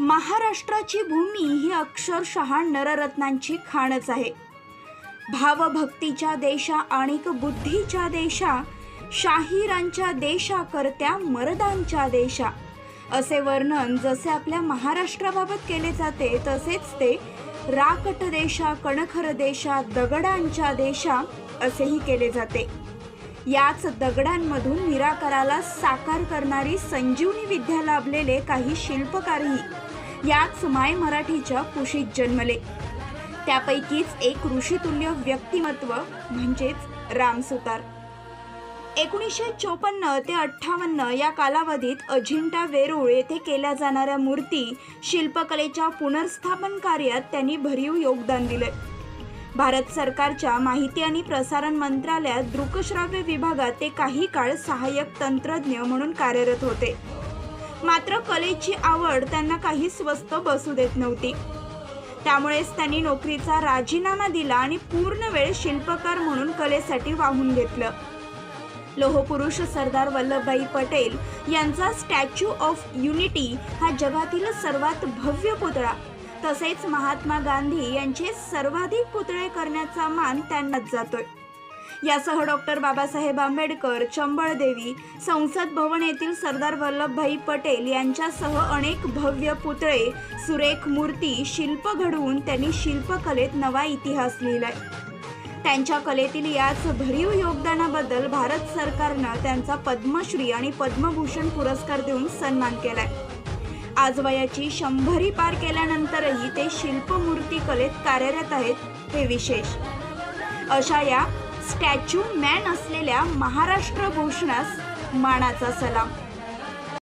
महाराष्ट्राची भूमी ही अक्षरशः नररत्नांची खाणच आहे. भावभक्तीच्या देशा आणि बुद्धीच्या देशा शाहिरांच्या देशा करत्या मर्दांच्या देशा. असे वर्णन जसे आपल्या महाराष्ट्राबाबत केले जाते तसेच ते राकट देशा कणखर देशा दगडांच्या देशा असेही केले जाते. याच दगडांमधून निराकाराला साकार करणारी संजीवनी विद्या लाभलेले काही शिल्पकारही याच माय मराठीच्या कुशीत जन्मले. त्यापैकीच एक ऋषितुल्य व्यक्तिमत्व म्हणजेच रामसुतार. एकोणीसशे चोपन्न ते अठ्ठावन्न या कालावधीत अजिंठा वेरूळ येथे केल्या जाणाऱ्या मूर्ती शिल्पकलेच्या पुनर्स्थापन कार्यात त्यांनी भरीव योगदान दिले. भारत सरकारच्या माहिती आणि प्रसारण मंत्रालयात दृकश्राव्य विभागात ते काही काळ सहाय्यक तंत्रज्ञ म्हणून कार्यरत होते. मात्र कलेची आवड त्यांना काही स्वस्त बसू देत नव्हती. त्यामुळेच त्यांनी नोकरीचा राजीनामा दिला आणि पूर्ण वेळ शिल्पकार म्हणून कलेसाठी वाहून घेतलं. लोहपुरुष सरदार वल्लभभाई पटेल यांचा स्टॅच्यू ऑफ युनिटी हा जगातील सर्वात भव्य पुतळा. तसेच महात्मा गांधी यांचे सर्वाधिक पुतळे करण्याचा मान त्यांनाच जातोय. यासह डॉक्टर बाबासाहेब आंबेडकर चंबळदेवी संसद भवन येथील सरदार वल्लभभाई पटेल यांच्यासह अनेक भव्य पुतळे सुरेख मूर्ती शिल्प घडवून त्यांनी शिल्पकलेत नवा इतिहास लिहिलाय. त्यांच्या कलेतील याच भरीव योगदानाबद्दल भारत सरकारनं त्यांचा पद्मश्री आणि पद्मभूषण पुरस्कार देऊन सन्मान केलाय. आज वयाची शंभरी पार केल्यानंतरही ते शिल्पमूर्ती कलेत कार्यरत आहेत हे विशेष. अशा या स्टॅच्यू मॅन असलेल्या महाराष्ट्र भूषणास मानाचा सलाम.